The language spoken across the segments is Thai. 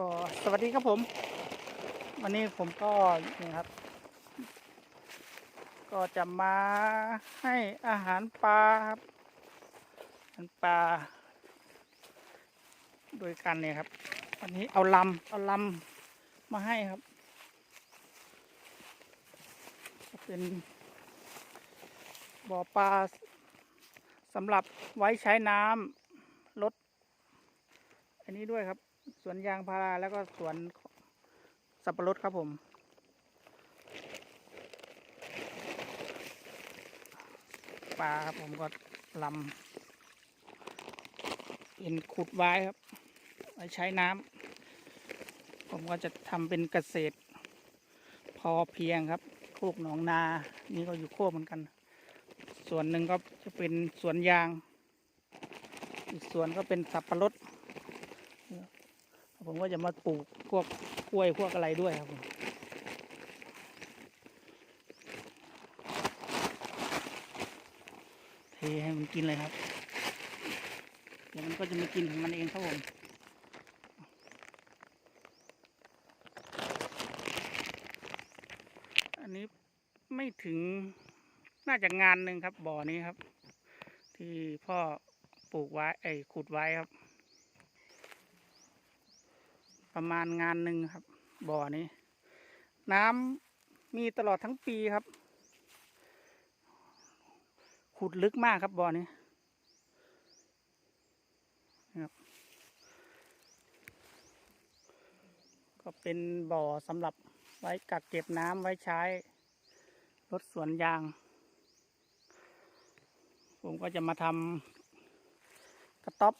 ก็สวัสดีครับผม วันนี้ผมก็นี่ครับ ก็จะมาให้อาหารปลาครับอาหารปลาโดยกันเนี่ยครับ วันนี้เอาลำเอาลำมาให้ครับเป็นบ่อปลาสำหรับไว้ใช้น้ำลดอันนี้ด้วยครับ สวนยางพาราแล้วก็สวนสับปะรดครับผม ปลาครับผมก็ลำเป็นขุดไว้ครับไว้ใช้น้ำผมก็จะทำเป็นเกษตร พอเพียงครับ โคกหนองนา นี่ก็อยู่โคกเหมือนกัน ส่วนหนึ่งก็จะเป็นสวนยาง อีกส่วนก็เป็นสับปะรด ผมก็จะมาปลูกพวกกล้วยพวกอะไรด้วยครับผมเทให้มันกินเลยครับ เดี๋ยวมันก็จะมากินของมันเองครับผมอันนี้ไม่ถึงน่าจะงานหนึ่งครับบ่อนี้ครับ ที่พ่อปลูกไว้ไอ้ขุดไว้ครับ ประมาณงานหนึ่งครับ บ่อนี้ น้ำมีตลอดทั้งปีครับ ขุดลึกมากครับบ่อนี้นะครับก็เป็นบ่อสำหรับไว้กักเก็บน้ำไว้ใช้รถสวนยาง ผมก็จะมาทำกระต๊อบ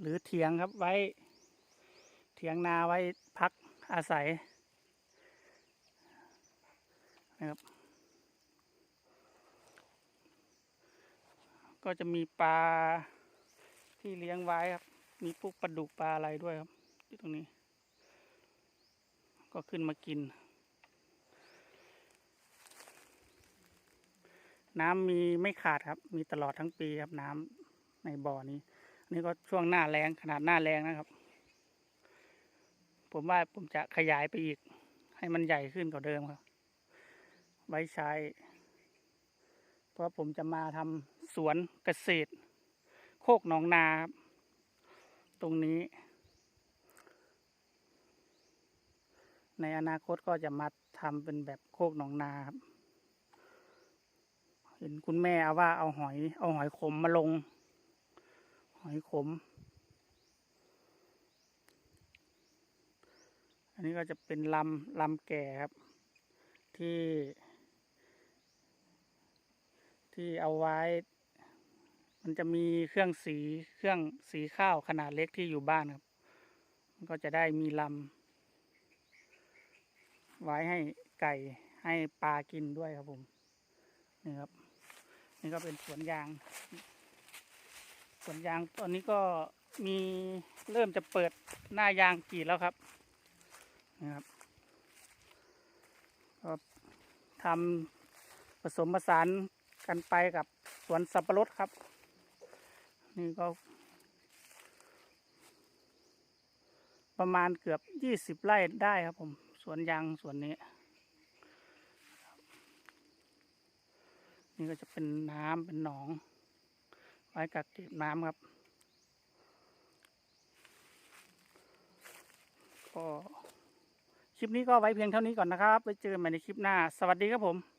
หรือเถียงครับไว้ เถียงนาไว้พักอาศัยนะครับ ก็จะมีปลาที่เลี้ยงไว้ครับ มีพวกปลาดุกปลาอะไรด้วยครับที่ตรงนี้ ก็ขึ้นมากิน น้ำมีไม่ขาดครับ มีตลอดทั้งปีครับน้ำในบ่อนี้ นี่ก็ช่วงหน้าแรงขนาดหน้าแรงนะครับ ผมว่าผมจะขยายไปอีก ให้มันใหญ่ขึ้นกว่าเดิมครับ ไว้ใช้ เพราะผมจะมาทำสวนเกษตร โคกหนองนาครับ ตรงนี้ ในอนาคตก็จะมาทำเป็นแบบโคกหนองนาครับ เห็นคุณแม่เอาว่าเอาหอย เอาหอยขมมาลง อยขม อันนี้ก็จะเป็นลำลำแก่ครับ ที่ ที่เอาไว้ มันจะมีเครื่องสีเครื่องสีข้าวขนาดเล็กที่อยู่บ้านครับ มันก็จะได้มีลำไว้ให้ไก่ให้ปลากินด้วยครับผม นี่ครับ นี่ก็เป็นสวนยาง สวนยางตอนนี้ก็มีเริ่มจะเปิดหน้ายางกรีดแล้วครับนะครับก็ทำผสมผสานกันไปกับสวนสับปะรดครับ นี่ก็ ประมาณเกือบยี่สิบไร่ได้ครับผมสวนยางสวนนี้ นี่ก็จะเป็นน้ำเป็นหนอง ไว้กักเก็บน้ำครับ ก็คลิปนี้ก็ไว้เพียงเท่านี้ก่อนนะครับ ไว้เจอกันใหม่ในคลิปหน้า สวัสดีครับผม